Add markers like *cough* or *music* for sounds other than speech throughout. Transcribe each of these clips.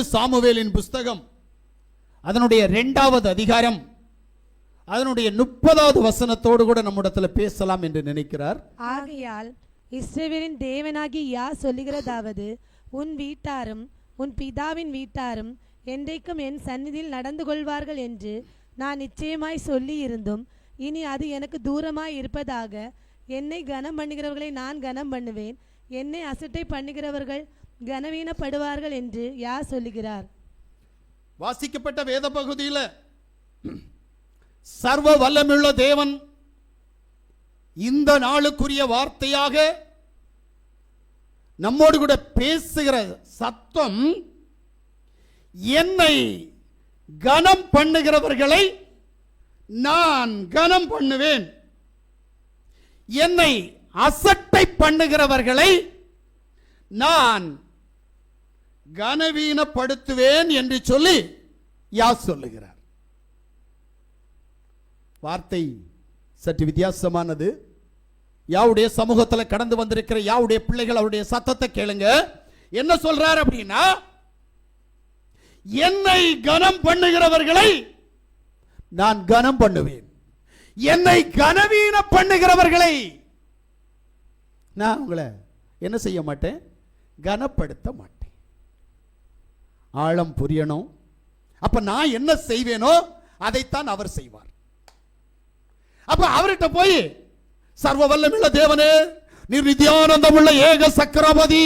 ஒன்று சாமுவேலின் புஸ்தகம். அதனுடைய ரெண்டாவது அதிகாரம். அதனுடைய முப்பதாவது வசனத்தோடு கூட நம்மிடத்துல பேசலாம் என்று நினைக்கிறார். ஆகையால் இஸ்ரேவேலின் தேவனாகி யா சொல்லுகிறதாவது உன் வீட்டாரும் உன் பிதாவின் வீட்டாரும் என்றைக்கும் என் சந்நிதியில் நடந்து கொள்வார்கள் என்று நான் நிச்சயமாய் சொல்லி இருந்தும் இனி அது எனக்கு தூரமாய் இருப்பதாக என்னை கனம் பண்ணுகிறவர்களை நான் கனம் பண்ணுவேன் என்னை அசட்டை பண்ணுகிறவர்கள் கனவீனப்படுவார்கள் என்று யார் சொல்லுகிறார்? வாசிக்கப்பட்ட வேத பகுதியில் சர்வ வல்லமுள்ள தேவன் இந்த நாளுக்குரிய வார்த்தையாக நம்மோடு கூட பேசுகிற சத்தம் என்னை கனம் பண்ணுகிறவர்களை நான் கனம் பண்ணுவேன். என்னை அசட்டை பண்ணுகிறவர்களை நான் கனவீனப்படுத்துவேன் என்று சொல்லி யா சொல்லுகிறார். வார்த்தை சற்று வித்தியாசமானது. யாவுடைய சமூகத்தில் கடந்து வந்திருக்கிற யாவுடைய பிள்ளைகள் அவருடைய சத்தத்தை கேளுங்க. என்ன சொல்றார் அப்படின்னா என்னை கனம் பண்ணுகிறவர்களை நான் கனம் பண்ணுவேன். என்னை கனவீன பண்ணுகிறவர்களை நான் உங்களை என்ன செய்ய மாட்டேன்? கனப்படுத்த மாட்டேன். ஆழம் புரியணும். அப்ப நான் என்ன செய்வேனோ அதைத்தான் அவர் செய்வார். அப்ப அவர்கிட்ட போய் சர்வ வல்லமுள்ள தேவனே நீர் நித்யானந்தமுள்ள ஏக சக்கரபதி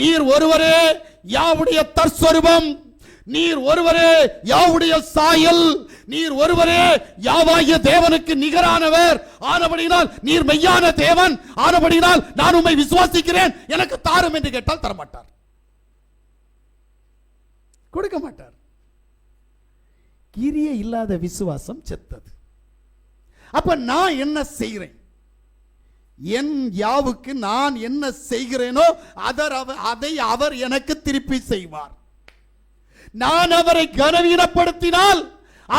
நீர் ஒருவரே யாவுடைய தற்ஸ்வரூபம் நீர் ஒருவரே யாவுடைய சாயல் நீர் ஒருவரே யாவாகிய தேவனுக்கு நிகரானவர். ஆனபடியினால் நீர் மெய்யான தேவன் ஆனபடியினால் நான் உம்மை விசுவாசிக்கிறேன் எனக்கு தாரும் என்று கேட்டால் தரமாட்டார். கொடுக்க மாட்டார். கிரியை இல்லாத விசுவாசம் செத்தது. அப்ப நான் என்ன செய்கிறேன் என் யாவுக்கு நான் என்ன செய்கிறேனோ அதர் அதை அவர் எனக்கு திருப்பி செய்வார். நான் அவரை கனவீனப்படுத்தினால்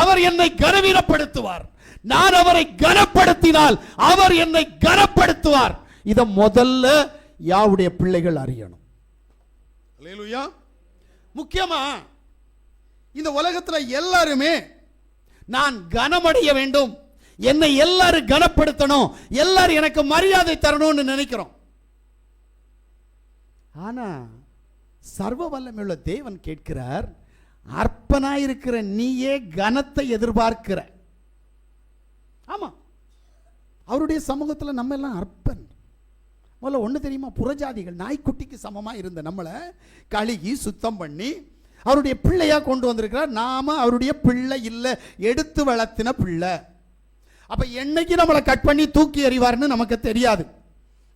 அவர் என்னை கனவீனப்படுத்துவார். நான் அவரை கனப்படுத்தினால் அவர் என்னை கனப்படுத்துவார். இத முதல்ல யாவுடைய பிள்ளைகள் அறியணும். முக்கியமா இந்த உலகத்தில் எல்லாருமே நான் கனமடைய வேண்டும். என்னை எல்லாரும் கனப்படுத்தணும். எல்லாரும் எனக்கு மரியாதை தரணும்னு நினைக்கிறோம். ஆனா சர்வ வல்லமையுள்ள தேவன் கேட்கிறார் அற்பனாயிருக்கிற நீயே கனத்தை எதிர்பார்க்கிற. ஆமா. அவருடைய சமூகத்தில் நம்ம எல்லாம் அற்பன் முதல்ல ஒன்று தெரியுமா? புறஜாதிகள் நாய்க்குட்டிக்கு சமமாக இருந்த நம்மளை கழுகி சுத்தம் பண்ணி அவருடைய பிள்ளையாக கொண்டு வந்திருக்கிறார். நாம அவருடைய பிள்ளை இல்லை எடுத்து வளர்த்தின பிள்ளை. அப்போ என்னைக்கு நம்மளை கட் பண்ணி தூக்கி எறிவார்னு நமக்கு தெரியாது.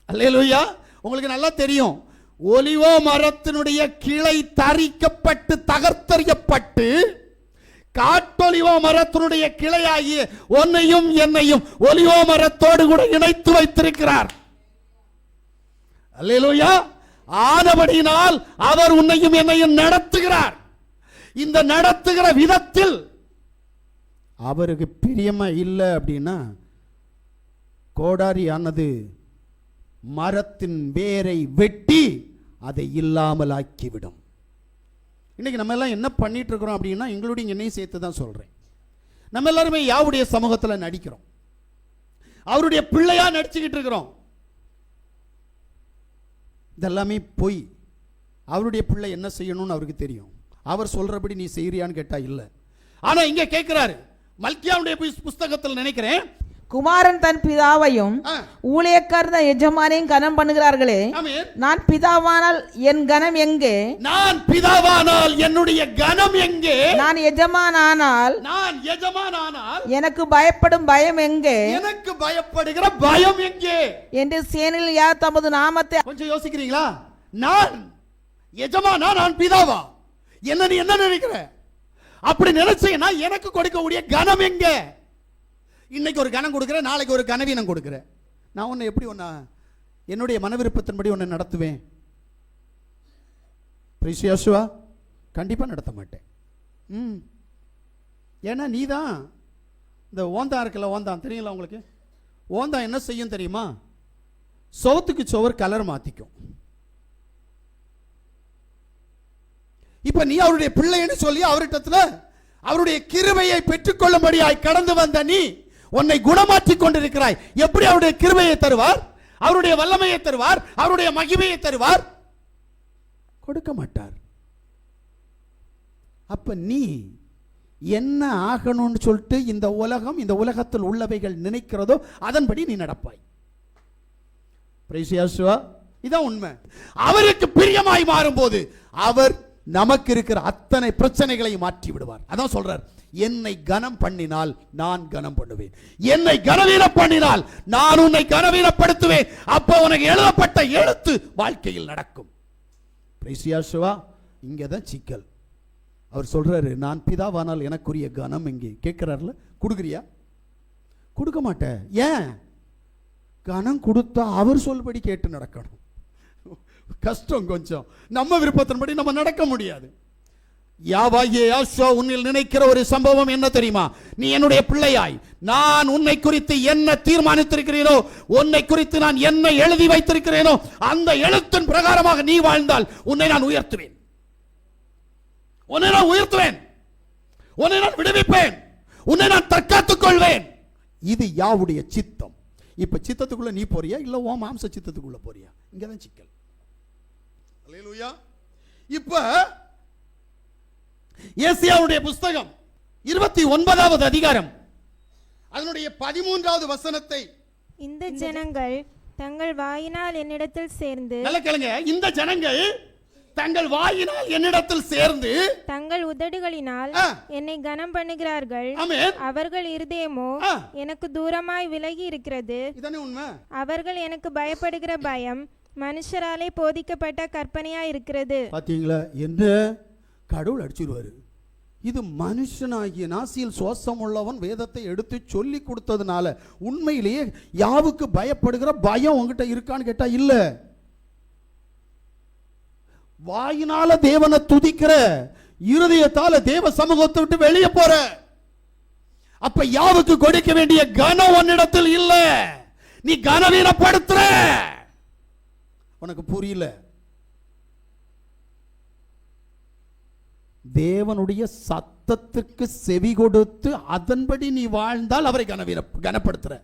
அல்லையா உங்களுக்கு நல்லா தெரியும். ஒலிவோ மரத்தினுடைய கிளை தரிக்கப்பட்டு தகர்த்தறியப்பட்டு காட்டொலிவோ மரத்தினுடைய கிளையாகிய உன்னையும் என்னையும் ஒலிவோ மரத்தோடு கூட இணைத்து வைத்திருக்கிறார். அல்லேலூயா. ஆனபடியினால் அவர் உன்னையும் என்னையும் நடத்துகிறார். இந்த நடத்துகிற விதத்தில் அவருக்கு பிரியமா இல்லை அப்படின்னா கோடாரி ஆனது மரத்தின் வேரை வெட்டி அதை இல்லாமல் ஆக்கிவிடும். இன்னைக்கு நம்ம எல்லாம் என்ன பண்ணிட்டு இருக்கிறோம் அப்படின்னா எங்களுடைய என்னையும் சேர்த்து தான் சொல்றேன். நம்ம எல்லாருமே யாவுடைய சமூகத்தில் நடிக்கிறோம். அவருடைய பிள்ளையா நடிச்சுக்கிட்டு இருக்கிறோம். இதெல்லாமே பொய். அவருடைய பிள்ளை என்ன செய்யணும்னு அவருக்கு தெரியும். அவர் சொல்கிறபடி நீ செய்கிறியான்னு கேட்டால் இல்லை. ஆனால் இங்கே கேட்குறாரு மல்கியாவுடைய புஸ்தகத்தில் நினைக்கிறேன் குமாரன் தன் பிதாவையும் ஊழியக்காரர் எஜமானையும் கனம் பண்ணுகிறார்களே. நான் பிதாவானால் என் கனம் எங்கே? நான் பிதாவானால் என்னுடைய கனம் எங்கே? நான் எஜமானானால் நான் எஜமானானால் எனக்கு பயப்படும் பயம் எங்கே? எனக்கு பயப்படுகிற பயம் எங்கே? என்று சேனில் யார் தமது நாமத்தை கொஞ்சம் யோசிக்கிறீங்களா? நான் எஜமானா நான் பிதாவா? என்ன நீ என்ன நினைக்கிற? அப்படி நினைச்சீங்கன்னா எனக்கு கொடுக்கக்கூடிய கனம் எங்க? இன்னைக்கு ஒரு கனம் கொடுக்குறேன் நாளைக்கு ஒரு கனவீனம் கொடுக்குறேன். நான் உன்னை எப்படி ஒன்றா என்னுடைய மன விருப்பத்தின்படி உன்னை நடத்துவேன்? பிரிசியாசுவா கண்டிப்பாக நடத்த மாட்டேன். ம். ஏன்னா நீ தான் இந்த ஓந்தா இருக்குல்ல ஓந்தான் தெரியுங்களா உங்களுக்கு? ஓந்தா என்ன செய்யும் தெரியுமா? சோத்துக்கு சுவர் கலர் மாற்றிக்கும் இப்போ நீ அவருடைய பிள்ளைன்னு சொல்லி அவரிடத்துல அவருடைய கிருமையை பெற்றுக்கொள்ளும்படியாய் கடந்து வந்த நீ உன்னை குணமாற்றி கொண்டிருக்கிறாய். எப்படி அவருடைய கிருபையை தருவார்? அவருடைய வல்லமையை தருவார்? அவருடைய மகிமையை தருவார்? கொடுக்க மாட்டார். அப்ப நீ என்ன ஆகணும்னு சொல்லிட்டு இந்த உலகம் இந்த உலகத்தில் உள்ளவைகள் நினைக்கிறதோ அதன்படி நீ நடப்பாய். இதான் உண்மை. அவருக்கு பிரியமாய் மாறும்போது அவர் நமக்கு இருக்கிற அத்தனை பிரச்சனைகளை மாற்றி விடுவார் அதான் சொல்றார் என்னை கனம் பண்ணினால் நான் கனம் பண்ணுவேன். என்னை கனவீன பண்ணினால் நான் உன்னை கனவீனப்படுத்துவேன். அப்போ உனக்கு எழுதப்பட்ட எழுத்து வாழ்க்கையில் நடக்கும். Praise இங்கே தான் சிக்கல். அவர் சொல்றாரு நான் பிதாவானால் எனக்குரிய கனம் இங்கே கேட்கிறார்ல கொடுக்குறியா? கொடுக்க மாட்டேன். ஏன்? கனம் கொடுத்தா அவர் சொல்படி கேட்டு நடக்கணும். கஷ்டம் கொஞ்சம். நம்ம விருப்பத்தின்படி நம்ம நடக்க முடியாது. யாவாகிய உன்னில் நினைக்கிற ஒரு சம்பவம் என்ன தெரியுமா? நீ என்னுடைய பிள்ளையாய். நான் உன்னை குறித்து என்ன தீர்மானித்திருக்கிறேனோ உன்னை குறித்து நான் என்ன எழுதி வைத்திருக்கிறேனோ அந்த எழுத்தின் பிரகாரமாக நீ வாழ்ந்தால் உன்னை நான் உயர்த்துவேன். உன்னை நான் உயர்த்துவேன். உன்னை நான் விடுவிப்பேன். உன்னை நான் தற்காத்துக் கொள்வேன். இது யாவுடைய சித்தம். இப்ப சித்தத்துக்குள்ள நீ போறியா? இல்ல ஓ மாம்ச சித்தத்துக்குள்ள போறியா? இங்கதான் சிக்கல். அல்லேலூயா இப்ப ஏசியாவுடைய புஸ்தகம் இருபத்தி ஒன்பதாவது அதிகாரம். அதனுடைய பதிமூன்றாவது வசனத்தை இந்த ஜனங்கள் தங்கள் வாயினால் என்னிடத்தில் சேர்ந்து நல்ல கேளுங்க. இந்த ஜனங்கள் தங்கள் வாயினால் என்னிடத்தில் சேர்ந்து தங்கள் உதடுகளினால். என்னை கனம் பண்ணுகிறார்கள். ஆமென். அவர்கள் இருதயமோ. எனக்கு தூரமாய் விலகி இருக்கிறது. இதானே உண்மை. அவர்கள் எனக்கு பயப்படுகிற பயம். மனுஷராலே போதிக்கப்பட்ட கற்பனையா இருக்கிறது. பாத்தீங்களா? என்ன? கடவுள் அடிச்சிருவாரு. இது மனுஷனாகிய நாசியில் சுவாசம் உள்ளவன் வேதத்தை எடுத்து சொல்லி கொடுத்ததுனால உண்மையிலேயே யாவுக்கு பயப்படுகிற பயம் உங்ககிட்ட இருக்கான்னு கேட்டா இல்ல. வாயினால தேவனை துதிக்கிற இருதயத்தால தேவ சமூகத்தை விட்டு வெளியே போற. அப்ப யாவுக்கு கொடுக்க வேண்டிய கனம் உன்னிடத்தில் இல்ல. நீ கனவீனப்படுத்துற. உனக்கு புரியல. தேவனுடைய சத்தத்திற்கு செவி கொடுத்து அதன்படி நீ வாழ்ந்தால் அவரை கனவீன கனப்படுத்துற.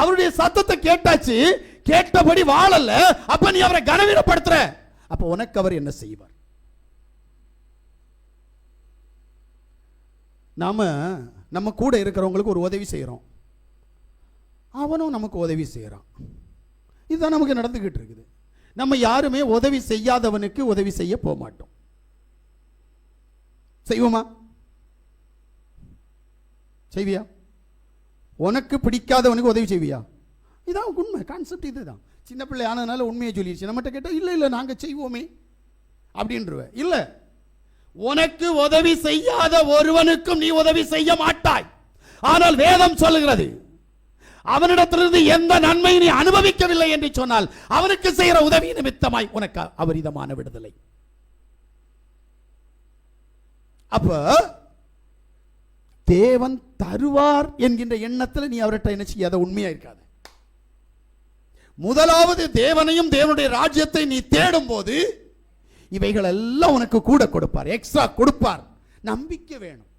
அவருடைய சத்தத்தை கேட்டாச்சு கேட்டபடி வாழல அப்ப நீ அவரை கனவீனப்படுத்துற. அப்ப உனக்கு அவர் என்ன செய்வார்? நாம நம்ம கூட இருக்கிறவங்களுக்கு ஒரு உதவி செய்கிறோம் அவனும் நமக்கு உதவி செய்கிறான் இதுதான் நமக்கு நடந்துக்கிட்டு இருக்குது. நம்ம யாருமே உதவி செய்யாதவனுக்கு உதவி செய்ய போக மாட்டோம் செய்வோமா? செய்வியா? உனக்கு பிடிக்காதவனுக்கு உதவி செய்வியா? இதான் உண்மை கான்செப்ட் இதுதான். சின்ன பிள்ளை ஆனதுனால உண்மையை சொல்லிடுச்சு நம்மகிட்ட கேட்டால் இல்லை இல்லை நாங்கள் செய்வோமே. அப்படின்றவ. இல்லை உனக்கு உதவி செய்யாத ஒருவனுக்கும் நீ உதவி செய்ய மாட்டாய். ஆனால் வேதம் சொல்லுகிறது அவனிடத்திலிருந்து எந்த நன்மை நீ அனுபவிக்கவில்லை என்று சொன்னால் அவனுக்கு செய்கிற உதவி நிமித்தமாய் உனக்கு அபரிதமான விடுதலை. அப்ப தேவன் தருவார் என்கின்ற எண்ணத்தில் நீ அவர்கிட்ட என்ன செய்யாத உண்மையா இருக்காது. முதலாவது தேவனையும் தேவனுடைய ராஜ்யத்தை நீ தேடும் போது இவைகள் எல்லாம் உனக்கு கூட கொடுப்பார் எக்ஸ்ட்ரா கொடுப்பார். நம்பிக்கை வேணும்.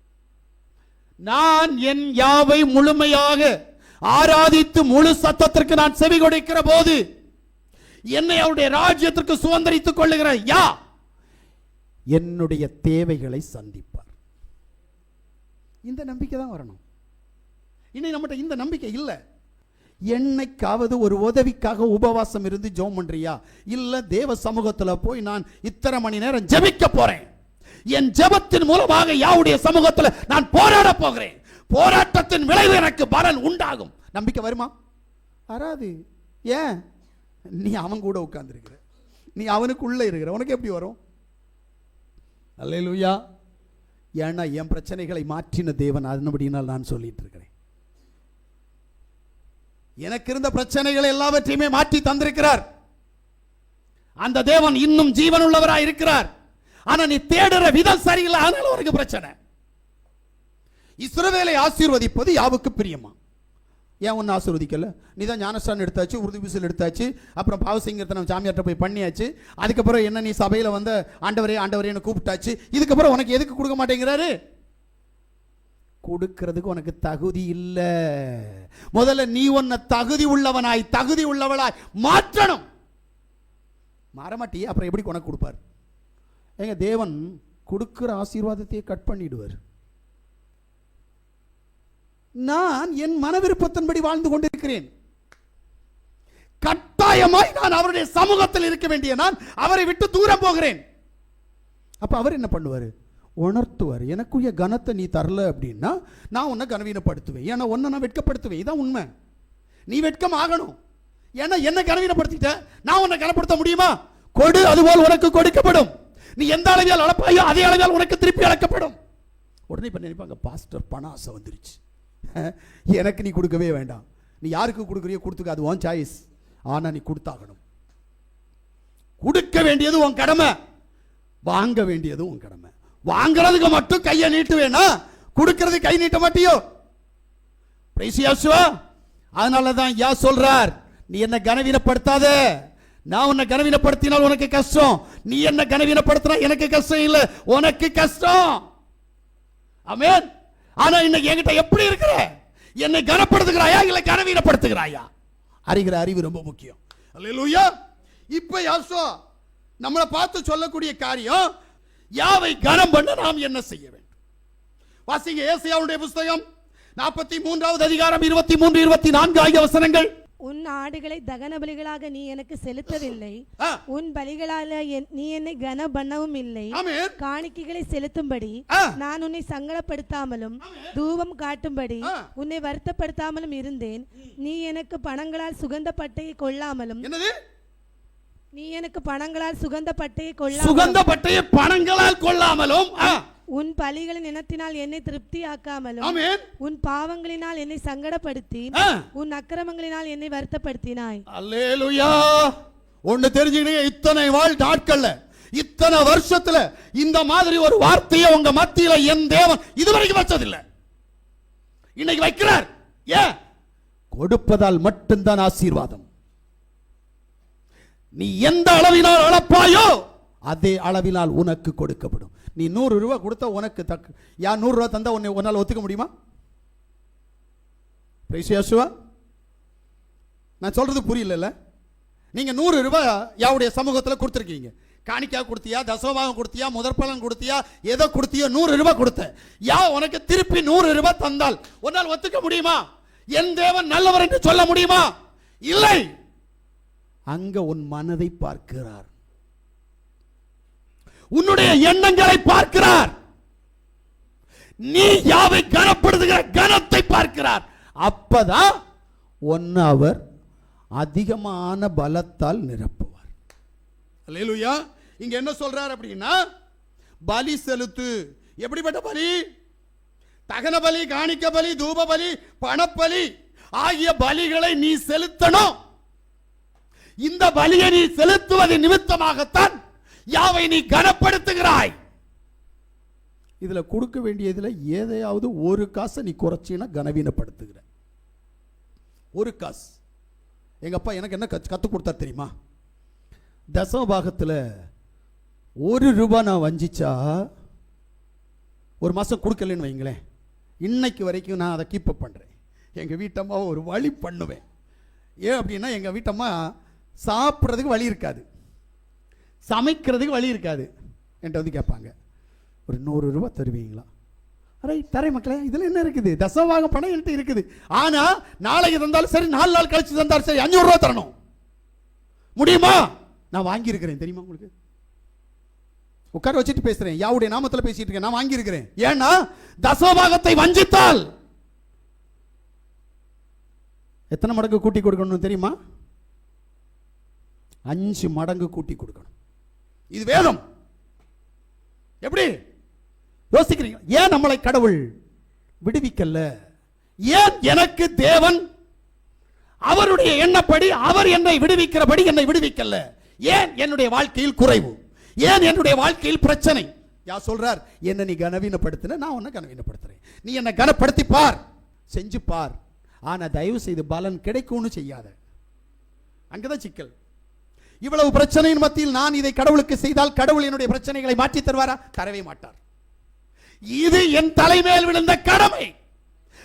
நான் என் யாவை முழுமையாக ஆராதித்து முழு சத்தத்திற்கு நான் செவி கொடுக்கிற போது என்னை அவருடைய ராஜ்யத்திற்கு சுதந்திரித்துக் கொள்ளுகிற யா என்னுடைய தேவைகளை சந்திப்பார். இந்த நம்பிக்கை தான் வரணும். இன்னைக்கு நம்மகிட்ட இந்த நம்பிக்கை இல்லை. என்னைக்காவது ஒரு உதவிக்காக உபவாசம் இருந்து ஜோம் பண்றியா? இல்ல தேவ சமூகத்துல போய் நான் இத்தனை மணி நேரம் ஜபிக்க போறேன். என் ஜெபத்தின் மூலமாக யாவுடைய சமூகத்துல நான் போராட போகிறேன். போராட்டத்தின் விளைவு எனக்கு பலன் உண்டாகும். நம்பிக்கை வருமா? வராது. ஏன்? நீ அவன் கூட உட்கார்ந்துருக்கிற. நீ அவனுக்குள்ளே இருக்கிற. உனக்கு எப்படி வரும்? அல்லையா ஏன்னா என் பிரச்சனைகளை மாற்றின தேவன் அதன்படினால் நான் சொல்லிட்டு இருக்கிறேன். எனக்கு இருந்த பிரச்சனைகளை எல்லாவற்றையுமே மாற்றி தந்திருக்கிறார். அந்த தேவன் இன்னும் ஜீவனுள்ளவராய் இருக்கிறார் ஆனா நீ தேடுற விதம் சரியில்லை. அதனால உனக்கு பிரச்சனை. இஸ்ரவேலை ஆசீர்வதிப்பது யாவுக்கு பிரியமா? ஏன் ஒன்றும் ஆசீர்வதிக்கல? நீ தான் ஞானஸ்தானம் எடுத்தாச்சு உறுதி விசில் எடுத்தாச்சு அப்புறம் பாவசிங்கிறத நம்ம சாமியார்ட்ட போய் பண்ணியாச்சு அதுக்கப்புறம் என்ன நீ சபையில் வந்த ஆண்டவரே ஆண்டவரேன்னு கூப்பிட்டாச்சு இதுக்கப்புறம் உனக்கு எதுக்கு கொடுக்க மாட்டேங்கிறாரு? கொடுக்கிறதுக்கு உனக்கு தகுதி இல்லை. முதல்ல நீ உன்னை தகுதி உள்ளவனாய் தகுதி உள்ளவளாய் மாற்றணும். மாறமாட்டி அப்புறம் எப்படி உனக்கு கொடுப்பார்? ஏங்க தேவன் கொடுக்குற ஆசீர்வாதத்தையே கட் பண்ணிடுவார். நான் என் மன விருப்பத்தின்படி வாழ்ந்து கொண்டிருக்கிறேன். கட்டாயமாய் நான் அவருடைய சமூகத்தில் இருக்க வேண்டிய நான் அவரை விட்டு தூரம் போகிறேன். அப்ப அவர் என்ன பண்ணுவார்? உணர்த்துவார். எனக்குரிய கனத்தை நீ தரல அப்படின்னா நான் உன்னை கனவீனப்படுத்துவேன். ஏன்னா உன்னை நான் வெட்கப்படுத்துவேன். இதான் உண்மை. நீ வெட்கம் ஆகணும். ஏன்னா என்ன கனவீனப்படுத்திட்ட? நான் உன்னை கனப்படுத்த முடியுமா? கொடு அதுபோல் உனக்கு கொடுக்கப்படும். நீ எந்த அளவியால் அளப்பாயோ அதே அளவியால் உனக்கு திருப்பி அளக்கப்படும் உடனே இப்ப நினைப்பாங்க பாஸ்டர் பண ஆசை வந்துருச்சு. *laughs* எனக்கு நீ கொடுக்கவே வேண்டாம். நீ யாருக்கு கொடுக்குறியோ கொடுத்துக்க அது உன் சாய்ஸ் ஆனால் நீ கொடுத்தாகணும். கொடுக்க வேண்டியது உன் கடமை. வாங்க வேண்டியது உன் கடமை. வாங்குறதுக்கு மட்டும் கையை நீட்டுவேனா? கொடுக்கறது கை நீட்ட மாட்டியோ? அதனால தான் யா சொல்றார் நீ என்ன கனவீனப்படுத்தாத. நான் உன்னை கனவீனப்படுத்தினால் உனக்கு கஷ்டம். நீ என்ன கனவீனப்படுத்தினா எனக்கு கஷ்டம் இல்லை. உனக்கு கஷ்டம். அமேன் ஆனா இன்னைக்கு என்கிட்ட எப்படி இருக்கிற? என்னை கனப்படுத்துகிறாயா இல்லை கனவீனப்படுத்துகிறாயா? அறிகிற அறிவு ரொம்ப முக்கியம். அல்லேலூயா. இப்ப யாசோ நம்மளை பார்த்து சொல்லக்கூடிய காரியம் யாவை கனம் பண்ண நாம் என்ன செய்ய வேண்டும்? வாசிங்க ஏசியாவுடைய புஸ்தகம் நாற்பத்தி மூன்றாவது அதிகாரம் இருபத்தி மூன்று இருபத்தி நான்கு ஆகிய வசனங்கள். உன் ஆடுகளை தகன பலிகளாக நீ எனக்கு செலுத்தவில்லை. உன் பலிகளால நீ என்னை கன பண்ணவும் இல்லை காணிக்கைகளை செலுத்தும்படி. நான் உன்னை சங்கடப்படுத்தாமலும் தூபம் காட்டும்படி. உன்னை வருத்தப்படுத்தாமலும் இருந்தேன். நீ எனக்கு பணங்களால் சுகந்த பட்டையை கொள்ளாமலும் நீ எனக்கு பணங்களால் சுகந்த பட்டையை கொள்ளாமலும் சுகந்த பட்டைய பணங்களால் கொள்ளாமலும் உன் பலிகளின் இனத்தினால் என்னை திருப்தியாக்காமலும் ஆமென். உன் பாவங்களினால் என்னை சங்கடப்படுத்தி. உன் அக்கிரமங்களினால் என்னை வருத்தப்படுத்தினாய். அல்லேலூயா. ஒண்ணு தெரிஞ்சுக்கிட்டீங்க இத்தனை வாழ் நாட்கள்ல இத்தனை வருஷத்துல இந்த மாதிரி ஒரு வார்த்தையை உங்க மத்தியில என் தேவன் இதுவரைக்கும் வச்சதில்லை. இன்னைக்கு வைக்கிறார். ஏன்? கொடுப்பதால் மட்டும்தான் ஆசீர்வாதம். நீ எந்த அளவினால் அளப்பாயோ அதே அளவினால் உனக்கு கொடுக்கப்படும். நீ நூறு ரூபாய் கொடுத்தா உனக்கு தக்கு யா நூறு ரூபாய் தந்தா உன்னை உன்னால் ஒத்துக்க முடியுமா? Praise நான் சொல்றது புரியல நீங்க நூறு ரூபாய் யாவுடைய சமூகத்தில் கொடுத்துருக்கீங்க. காணிக்கா கொடுத்தியா தசோபாகம் கொடுத்தியா முதற்பலன் கொடுத்தியா ஏதோ கொடுத்தியோ நூறு ரூபாய் கொடுத்த. யா உனக்கு திருப்பி நூறு ரூபாய் தந்தால் உன்னால் ஒத்துக்க முடியுமா? என் தேவன் நல்லவர் என்று சொல்ல முடியுமா? இல்லை. அங்க உன் மனதை பார்க்கிறார். உன்னுடைய எண்ணங்களை பார்க்கிறார். நீ யாவை கனப்படுத்துகிற கனத்தை பார்க்கிறார். அப்பதான் ஒன்னு அவர் அதிகமான பலத்தால் நிரப்புவார். அல்லேலூயா. இங்க என்ன சொல்றார் அப்படின்னா பலி செலுத்து. எப்படிப்பட்ட பலி? தகன பலி காணிக்க பலி தூப பலி பணப்பலி ஆகிய பலிகளை நீ செலுத்தணும். இந்த பலியை நீ செலுத்துவது நிமித்தமாகத்தான் யாவை நீ கனப்படுத்துகிறாய். இதுல கொடுக்க வேண்டியதுல ஏதையாவது ஒரு காசை நீ குறைச்சின்னா கனவீனப்படுத்துகிற. ஒரு காசு. எங்கப்பா எனக்கு என்ன கத்து கற்றுக் கொடுத்தா தெரியுமா? தசம பாகத்தில் ஒரு ரூபா நான் வஞ்சிச்சா ஒரு மாதம் கொடுக்கலன்னு வைங்களேன். இன்னைக்கு வரைக்கும் நான் அதை கீப்பப் பண்ணுறேன் எங்கள் வீட்டம்மா ஒரு வழி பண்ணுவேன். ஏன் அப்படின்னா எங்கள் வீட்டம்மா சாப்பிட்றதுக்கு வழி இருக்காது. சமைக்கிறதுக்கு வழி இருக்காது என்கிட்ட வந்து கேட்பாங்க. ஒரு நூறு ரூபா தருவீங்களா? அரை தரை மக்களே இதில் என்ன இருக்குது? தசவாக பணம் என்கிட்ட இருக்குது. ஆனால் நாளைக்கு தந்தாலும் சரி நாலு நாள் கழிச்சு தந்தாலும் சரி அஞ்சூறுரூவா தரணும். முடியுமா? நான் வாங்கியிருக்கிறேன் தெரியுமா உங்களுக்கு? உட்கார வச்சுட்டு பேசுறேன். யாவுடைய நாமத்தில் பேசிட்டு இருக்கேன் நான் வாங்கியிருக்கிறேன். ஏன்னா தசவாகத்தை வஞ்சித்தால். எத்தனை மடங்கு கூட்டி கொடுக்கணும் தெரியுமா? அஞ்சு மடங்கு கூட்டி கொடுக்கணும். இது வேதம் எப்படி? யோசிக்கிறீங்க. ஏன் நம்மளை கடவுள் விடுவிக்கல? ஏன் எனக்கு தேவன் அவருடைய எண்ணப்படி அவர் என்னை விடுவிக்கிறபடி என்னை விடுவிக்கல? ஏன் என்னுடைய வாழ்க்கையில் குறைவு? ஏன் என்னுடைய வாழ்க்கையில் பிரச்சனை? யா சொல்றார்? என்ன நீ கனவீனப்படுத்தின நான் உன்னை கனவீனப்படுத்துறேன். நீ என்னை கனப்படுத்தி பார் செஞ்சு பார். ஆனா தயவு செய்து பலன் கிடைக்கும்னு செய்யாத. அங்கதான் சிக்கல். இவ்வளவு பிரச்சனையின் மத்தியில் நான் இதை கடவுளுக்கு செய்தால் கடவுள் என்னுடைய பிரச்சனைகளை மாற்றி தருவாரா? தரவே மாட்டார். இது என் தலைமேல் விழுந்த கடமை.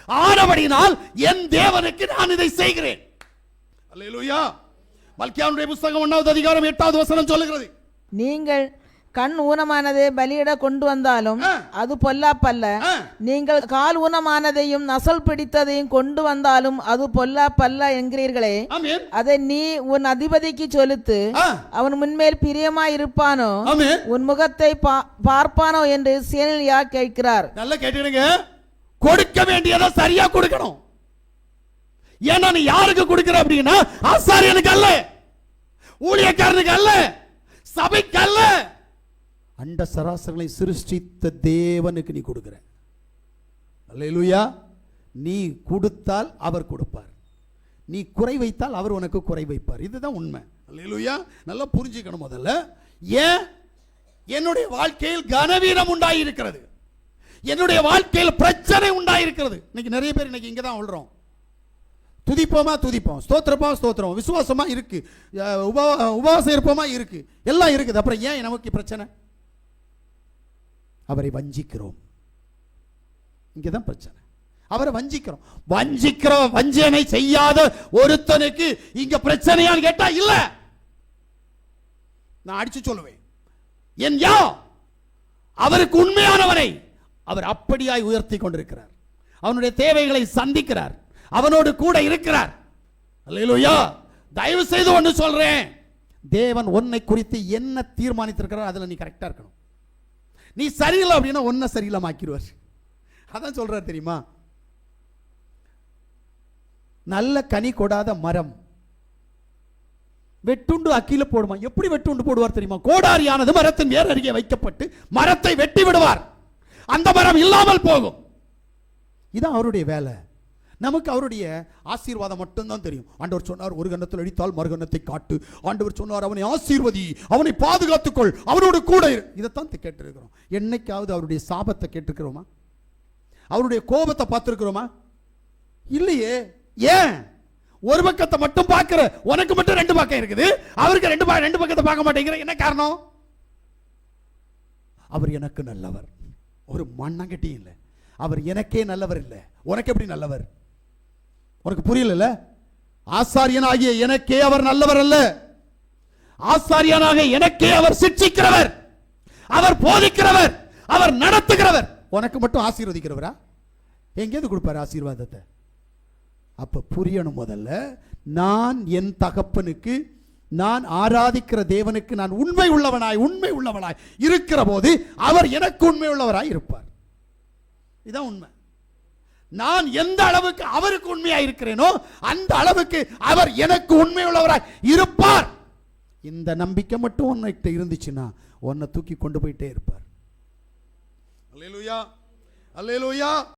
ஆனபடினால் என் தேவனுக்கு நான் இதை செய்கிறேன். அல்லேலூயா. மல்கியானுடைய புஸ்தகம் ஒன்றாவது அதிகாரம் எட்டாவது வசனம் சொல்லுகிறது. நீங்கள் கண் ஊனமானதை பலியிட கொண்டு வந்தாலும். அது பொல்லாப்பல்ல. நீங்கள் கால் ஊனமானதையும் நசல் பிடித்ததையும் கொண்டு வந்தாலும் அது பொல்லாப்பல்ல என்கிறீர்களே. அதை நீ உன் அதிபதிக்கு சொலுத்து. அவன் முன்மேல் பிரியமாய் இருப்பானோ? உன் முகத்தை பார்ப்பானோ என்று சேனலியா கேட்கிறார்? நல்லா கேட்டுடுங்க கொடுக்க வேண்டியதை சரியா கொடுக்கணும். ஏன்னா நீ யாருக்கு கொடுக்கிற அப்படின்னா ஆசாரியனுக்கு அல்ல. ஊழியக்காரனுக்கு அல்ல. சபைக்கு அல்ல. அண்ட சராசரங்களை சிருஷ்டித்த தேவனுக்கு நீ கொடுக்குற அல்லேலூயா. நீ கொடுத்தால் அவர் கொடுப்பார். நீ குறை வைத்தால் அவர் உனக்கு குறை வைப்பார். இதுதான் உண்மை. அல்லேலூயா. நல்லா புரிஞ்சுக்கணும் முதல்ல. ஏன்? என்னுடைய வாழ்க்கையில் கனவீனம் உண்டாயிருக்கிறது. என்னுடைய வாழ்க்கையில் பிரச்சனை உண்டாயிருக்கிறது. இன்னைக்கு நிறைய பேர் இன்னைக்கு இங்கே தான் சொல்கிறோம் துதிப்போமா? துதிப்போம். ஸ்தோத்திரப்போம் ஸ்தோத்திரம். விசுவாசமாக இருக்குது உபா உபவாசம் இருப்போமா? இருக்குது எல்லாம் இருக்குது. அப்புறம் ஏன் நமக்கு பிரச்சனை? அவரை வஞ்சிக்கிறோம். இங்கதான் பிரச்சனை. அவரை வஞ்சிக்கிறோம். வஞ்சிக்கிற வஞ்சனை செய்யாத ஒருத்தனுக்கு இங்க பிரச்சனையான்னு கேட்டா இல்ல. நான் அடிச்சு சொல்லுவேன். என் யா அவருக்கு உண்மையானவனை அவர் அப்படியாய் உயர்த்தி கொண்டிருக்கிறார். அவனுடைய தேவைகளை சந்திக்கிறார். அவனோடு கூட இருக்கிறார். அல்லேலூயா தயவு செய்து ஒன்று சொல்றேன். தேவன் உன்னை குறித்து என்ன தீர்மானித்திருக்கிறார் அதில் நீ கரெக்டா இருக்கணும். நீ சரியில்லை அப்படின்னா ஒன்றை சரியில்லாமாக்கிடுவார் அதான் சொல்கிறார் தெரியுமா? நல்ல கனி கொடாத மரம். வெட்டுண்டு அக்கில போடுமா? எப்படி வெட்டுண்டு போடுவார் தெரியுமா? கோடாரியானது மரத்தின் வேர் அருகே வைக்கப்பட்டு மரத்தை வெட்டி விடுவார். அந்த மரம் இல்லாமல் போகும். இதான் அவருடைய வேலை. நமக்கு அவருடைய ஆசீர்வாதம் மட்டும்தான் தெரியும். ஆண்டவர் சொன்னார் ஒரு கன்னத்தில் அடித்தால் மறுகன்னத்தை காட்டு. ஆண்டவர் சொன்னார் அவனை ஆசீர்வதி அவனை பாதுகாத்துக்கொள் அவனோடு கூட இரு. இதைத்தான் கேட்டிருக்கிறோம். என்னைக்காவது அவருடைய சாபத்தை கேட்டிருக்கிறோமா? அவருடைய கோபத்தை பார்த்துருக்குறோமா? இல்லையே. ஏன்? ஒரு பக்கத்தை மட்டும் பார்க்கிற உனக்கு மட்டும் ரெண்டு பக்கம் இருக்குது. அவருக்கு ரெண்டு பக்கம் ரெண்டு பக்கத்தை பார்க்க மாட்டேங்கிற என்ன காரணம்? அவர் எனக்கு நல்லவர். ஒரு மண்ணங்கட்டியும் இல்லை. அவர் எனக்கே நல்லவர் இல்லை. உனக்கு எப்படி நல்லவர்? உனக்கு புரியல ஆசாரியனாகிய எனக்கே அவர் நல்லவர் அல்ல ஆசாரியனாக எனக்கே அவர் சிக்ஷிக்கிறவர் அவர் போதிக்கிறவர். அவர் நடத்துகிறவர். உனக்கு மட்டும் ஆசீர்வதிக்கிறவரா? எங்கேருந்து கொடுப்பார் ஆசீர்வாதத்தை? அப்ப புரியணும் முதல்ல. நான் என் தகப்பனுக்கு நான் ஆராதிக்கிற தேவனுக்கு நான் உண்மை உள்ளவனாய் உண்மை உள்ளவனாய் இருக்கிற போது அவர் எனக்கு உண்மை உள்ளவராய் இருப்பார். இதான் உண்மை. நான் எந்த அளவுக்கு அவருக்கு உண்மையா இருக்கிறேனோ அந்த அளவுக்கு அவர் எனக்கு உண்மை இருப்பார். இந்த நம்பிக்கை மட்டும் உன்கிட்ட இருந்துச்சுன்னா உன்னை தூக்கி கொண்டு போயிட்டே இருப்பார். அல்லேலூயா அல்லேலூயா